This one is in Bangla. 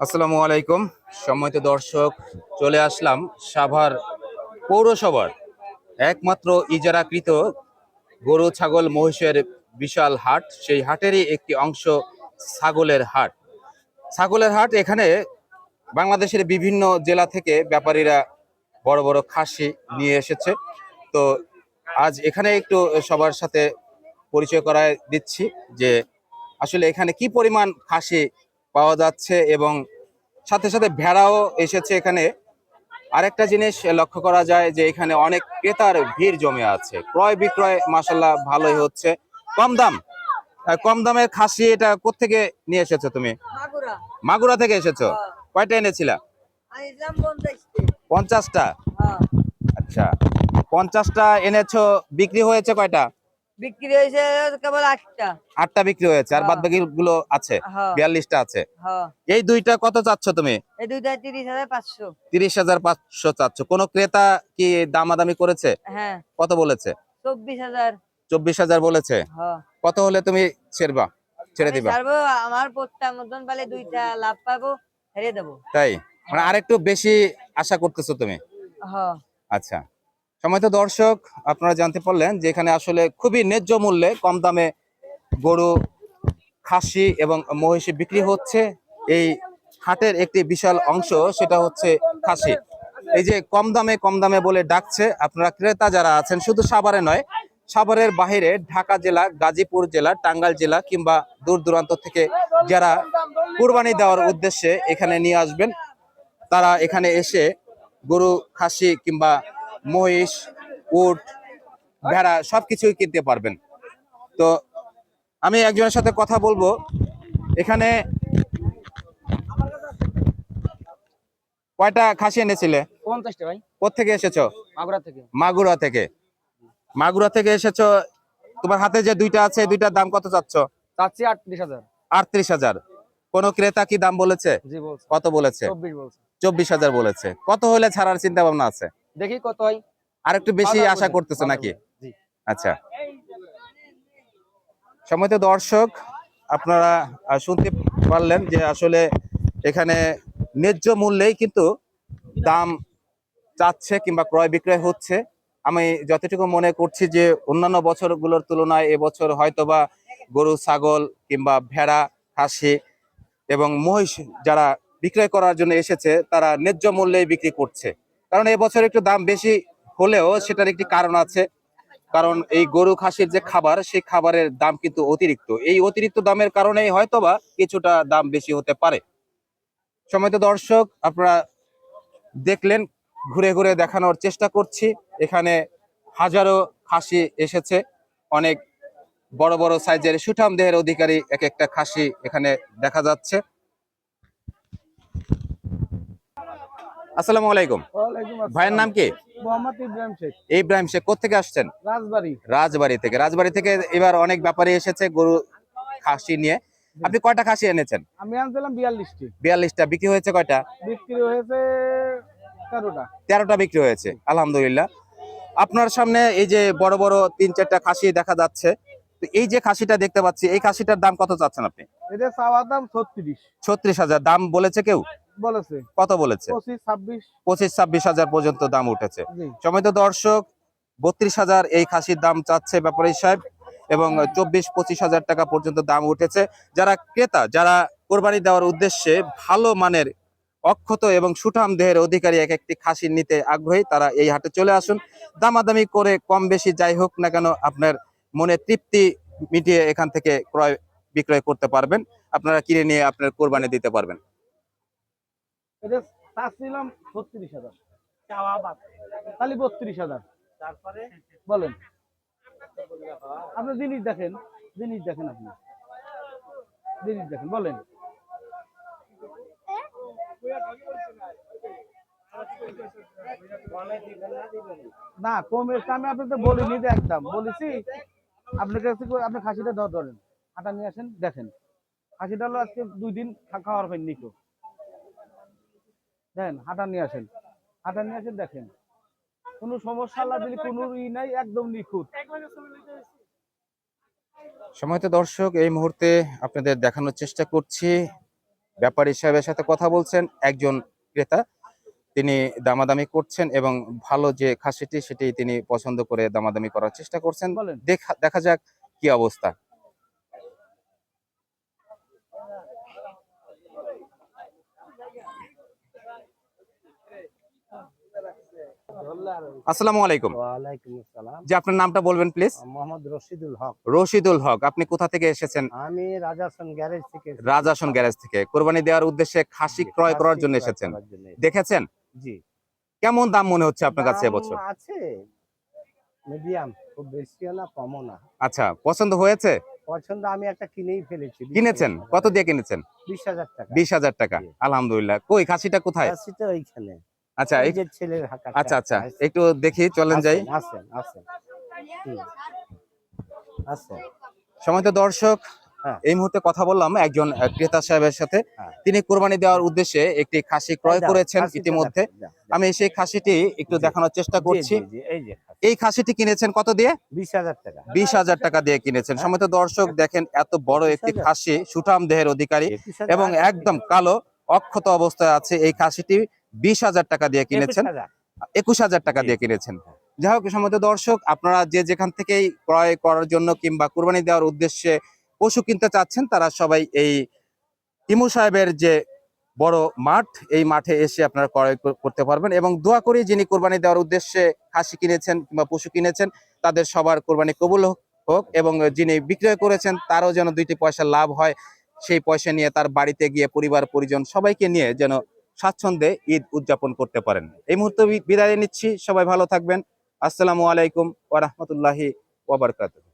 আসসালামু আলাইকুম। সম্মানিত দর্শক, চলে আসলাম সাভার পৌরসভার একমাত্র ইজারাকৃত গরু, ছাগল, মহিষের বিশাল হাট। সেই হাটেরই একটি অংশ ছাগলের হাট। ছাগলের হাট এখানে বাংলাদেশের বিভিন্ন জেলা থেকে ব্যাপারীরা বড় বড় খাসি নিয়ে এসেছে। তো আজ এখানে একটু সবার সাথে পরিচয় করায় দিচ্ছি যে আসলে এখানে কি পরিমাণ খাসি পাওয়া যাচ্ছে এবং সাথে সাথে ভেড়াও এসেছে এখানে। আরেকটা জিনিস লক্ষ্য করা যায় যে এখানে অনেক ক্রেতার ভিড় জমে আছে। ক্রয় বিক্রয় মাসাল্লাহ ভালোই হচ্ছে। কম দাম। কম দামের খাসি এটা কোত্থেকে নিয়ে এসেছ তুমি? মাগুরা। মাগুরা থেকে এসেছ? হ্যাঁ। কয়টা এনেছিলা? পঞ্চাশটা? হ্যাঁ। আচ্ছা। পঞ্চাশটা এনেছো বিক্রি হয়েছে কয়টা? বিক্রি হয়েছে কেবল আটটা। আটটা বিক্রি হয়েছে আর হ্যাঁ। বাদ বাকি গুলো আছে হ্যাঁ। বিয়াল্লিশটা আছে। হ্যাঁ। এই দুইটা কত চাচ্ছ তুমি? এই দুইটা তিরিশ হাজার পাঁচশো। তিরিশ হাজার পাঁচশো চাচ্ছ। কোনো ক্রেতা কি দামাদামি করেছে? হ্যাঁ। কত বলেছে? চব্বিশ হাজার। চব্বিশ হাজার বলেছে। কত হলে তুমি ছেড়বা? ছেড়ে দিবা? আমার প্রত্যেক মতন পালে দুইটা লাভ পাবো হেরে দেবো। তাই? মানে আরেকটু বেশি আশা করতেছো তুমি? আচ্ছা। সময়ত দর্শক, আপনারা জানতে পারলেন যে এখানে আসলে খুবই ন্যায্য মূল্যে কম দামে গরু, খাসি এবং মহিষি বিক্রি হচ্ছে। এই হাটের একটি বিশাল অংশ, সেটা হচ্ছে খাসি। এই যে কম দামে কম দামে বলে ডাকছে, আপনারা ক্রেতা যারা আছেন, শুধু সাভারে নয়, সাভারের বাইরে ঢাকা জেলা, গাজীপুর জেলা, টাঙ্গাইল জেলা কিংবা দূর দূরান্ত থেকে যারা কুরবানি দেওয়ার উদ্দেশ্যে এখানে নিয়ে আসবেন, তারা এখানে এসে গরু, খাসি কিংবা মহিষ উট ভেড়া সবকিছুই কিনতে পারবেন। তো আমি একজনের সাথে কথা বলব। এখানে কয়টা খাসি এনেছিলে? পঞ্চাশটা ভাই। কোথেকে এসেছ? মাগুরা থেকে। মাগুরা থেকে। মাগুরা থেকে এসেছ তোমার হাতে যে দুইটা আছে দুইটার দাম কত চাচ্ছ? চাচ্ছি আটত্রিশ হাজার। আটত্রিশ হাজার। কোন ক্রেতা কি দাম বলেছে? কত বলেছে? চব্বিশ হাজার বলেছে। কত হলে ছাড়ার চিন্তা ভাবনা আছে? দেখি কত হয়। আর একটু বেশি আশা করতেছে নাকি? আচ্ছা। সম্মানিত দর্শক আপনারা শুনতে পারলেন যে আসলে এখানে ন্যায্য মূল্যেই কিন্তু দাম চাচ্ছে কিংবা ক্রয় বিক্রয় হচ্ছে। আমি যতটুকু মনে করছি যে অন্যান্য বছরগুলোর তুলনায় এবছর হয়তোবা গরু ছাগল কিংবা ভেড়া হাসি এবং মহিষ যারা বিক্রয় করার জন্য এসেছে তারা ন্যায্য মূল্যেই বিক্রি করছে। কারণ এবছর একটু দাম বেশি হলেও সেটার একটি কারণ আছে। কারণ এই গরু খাসির যে খাবার, সেই খাবারের দাম কিন্তু অতিরিক্ত। এই অতিরিক্ত দামের কারণেই হয়তোবা কিছুটা দাম বেশি হতে পারে। সময়ত দর্শক, আপনারা দেখলেন, ঘুরে ঘুরে দেখানোর চেষ্টা করছি। এখানে হাজারো খাসি এসেছে। অনেক বড় বড় সাইজের সুঠাম দেহের অধিকারী এক একটা খাসি এখানে দেখা যাচ্ছে। আসসালামু আলাইকুম। ভাইয়ের নাম কি? মোহাম্মদ ইব্রাহিম শেখ। ইব্রাহিম শেখ কোথেকে আসছেন? রাজবাড়ি। রাজবাড়ি থেকে। রাজবাড়ি থেকে এবার অনেক ব্যাপারী এসেছে গরু খাসি নিয়ে। আপনি কয়টা খাসি এনেছেন? আমি আনছিলাম বিয়াল্লিশটি। বিয়াল্লিশটা। বিক্রি হয়েছে কয়টা? বিক্রি হয়েছে তেরোটা। তেরোটা বিক্রি হয়েছে আলহামদুলিল্লাহ। আপনার সামনে এই যে বড় বড় তিন চারটা খাসি দেখা যাচ্ছে তো এই যে খাসিটা দেখতে পাচ্ছি এই খাসিটার দাম কত চাচ্ছেন আপনি? এটা চাওয়া দাম ছত্রিশ। ছত্রিশ হাজার। দাম বলেছে কেউ? বলেছে? কত বলেছে? পঁচিশ ছাব্বিশ। হাজার পর্যন্ত দাম উঠেছে। জি। সমিত দর্শক বত্রিশ হাজার এই খাসির দাম চাচ্ছে ব্যাপারী সাহেব এবং চব্বিশ পঁচিশ হাজার টাকা পর্যন্ত দাম উঠেছে। যারা ক্রেতা যারা কোরবানি দেওয়ার উদ্দেশ্যে ভালো মানের অক্ষত এবং সুঠাম দেহের অধিকারী এক একটি খাসি নিতে আগ্রহী তারা এই হাটে চলে আসুন। দামাদামি করে কম বেশি যাই হোক না কেন আপনার মনে তৃপ্তি মিটিয়ে এখান থেকে ক্রয় বিক্রয় করতে পারবেন। আপনারা কিনে নিয়ে আপনার কোরবানি দিতে পারবেন। এটা চাচ্ছিলাম ছত্রিশ হাজার। চাওয়া বাদ। খালি বত্রিশ হাজার। তারপরে? বলেন। আপনি জিনিস দেখেন জিনিস দেখেন আপনি। জিনিস দেখেন বলেন। না কমের আমি আপনাকে বলিনি যে একদম। বলেছি আপনার কাছে আপনি খাসিটা ধর ধরেন। হাঁটা নিয়ে আসেন দেখেন। খাসিটা হলো আজকে দুই দিন খাওয়ার হয়নি নিকো দেখেন হাঁটা নিয়ে আসেন। হাঁটা নিয়ে আসেন দেখেন। কোনো সমস্যা আল্লাহ দিলে কোনো ই নাই একদম নিখুঁত। সময়ত দর্শক এই মুহূর্তে আপনাদের দেখানোর চেষ্টা করছি। ব্যাপারী সাহেবের সাথে কথা বলছেন একজন ক্রেতা। তিনি দামাদামি করছেন এবং ভালো যে খাসিটি সেটি তিনি পছন্দ করে দামাদামি করার চেষ্টা করছেন। বলেন। দেখা দেখা যাক কি অবস্থা। আসসালামু আলাইকুম। যে আপনার নামটা বলবেন প্লিজ মোহাম্মদ রশিদুল হক। রশিদুল হক আপনি কোথা থেকে এসেছেন? আমি রাজাসন গ্যারেজ থেকে রাজাসন গ্যারেজ থেকে। কোরবানি দেওয়ার উদ্দেশ্যে খাসি ক্রয় করার জন্য এসেছেন। দেখেছেন? জি। কেমন দাম মনে হচ্ছে আপনার কাছে এবছর? আছে মিডিয়াম খুব বেশিও না কমও না। আচ্ছা পছন্দ হয়েছে? পছন্দ আমি একটা কিনেই ফেলেছি। কিনেছেন? কত দিয়ে কিনেছেন? বিশ হাজার টাকা। বিশ হাজার টাকা। আলহামদুলিল্লাহ। কই খাসিটা কোথায়? খাসিটা ওইখানে। আচ্ছা এই এই- যে ছেলের আচ্ছা আচ্ছা একটু দেখি চলেন যাই। আসেন আসেন। আসেন। দর্শক হ্যাঁ। এই মুহূর্তে কথা বললাম একজন ক্রেতা সাহেবের সাথে। হ্যাঁ। তিনি কোরবানি দেওয়ার উদ্দেশ্যে একটি খাসি ক্রয় করেছেন ইতিমধ্যে। আমি সেই খাসিটি একটু দেখানোর চেষ্টা করছি। এই খাসিটি কিনেছেন কত দিয়ে? বিশ হাজার টাকা। বিশ হাজার টাকা দিয়ে কিনেছেন। হ্যাঁ। সময়ত দর্শক দেখেন এত বড় একটি খাসি সুঠাম দেহের অধিকারী এবং একদম কালো অক্ষত অবস্থায় আছে এই খাসিটি। বিশ হাজার টাকা দিয়ে কিনেছেন। একুশ হাজার টাকা দিয়ে কিনেছেন। যাই হোক সম্মত দর্শক আপনারা যে যেখান থেকেই ক্রয় করার জন্য কিংবা কুরবানি দেওয়ার উদ্দেশ্যে পশু কিনতে চাচ্ছেন তারা সবাই এই ইমু সাহেবের যে বড় মাঠ এই মাঠে এসে আপনারা ক্রয় করতে পারবেন এবং দোয়া করি যিনি কোরবানি দেওয়ার উদ্দেশ্যে খাসি কিনেছেন কিংবা পশু কিনেছেন তাদের সবার কোরবানি কবুল হোক- হোক এবং যিনি বিক্রয় করেছেন তারও যেন দুইটি পয়সা লাভ হয় সেই পয়সা নিয়ে তার বাড়িতে গিয়ে পরিবার পরিজন সবাইকে নিয়ে যেন স্বাচ্ছন্দ্যে ঈদ উদযাপন করতে পারেন। এই মুহূর্তে বিদায় নিচ্ছি। সবাই ভালো থাকবেন। আসসালামু আলাইকুম ওয়া রাহমাতুল্লাহি ওয়া বারাকাতুহু।